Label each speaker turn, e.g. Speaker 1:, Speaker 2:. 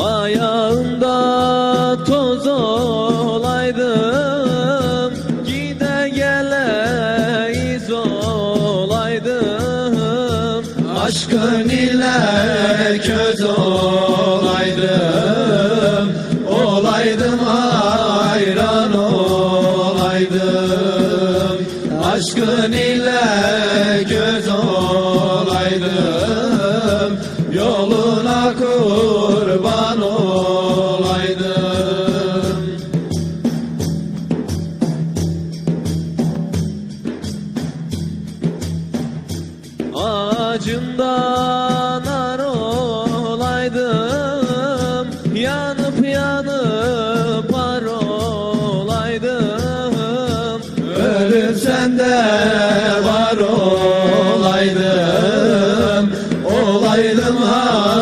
Speaker 1: Ayağımda toz olaydım Gide gele iz olaydım.
Speaker 2: Aşkın ile köz olaydım Olaydım hayran olaydım. Aşkın ile göz olaydım sana kurban olaydım.
Speaker 1: Acından ar olaydım Yanıp yanıp ar olaydım.
Speaker 2: Ölüp sende var olaydım olaydım ha.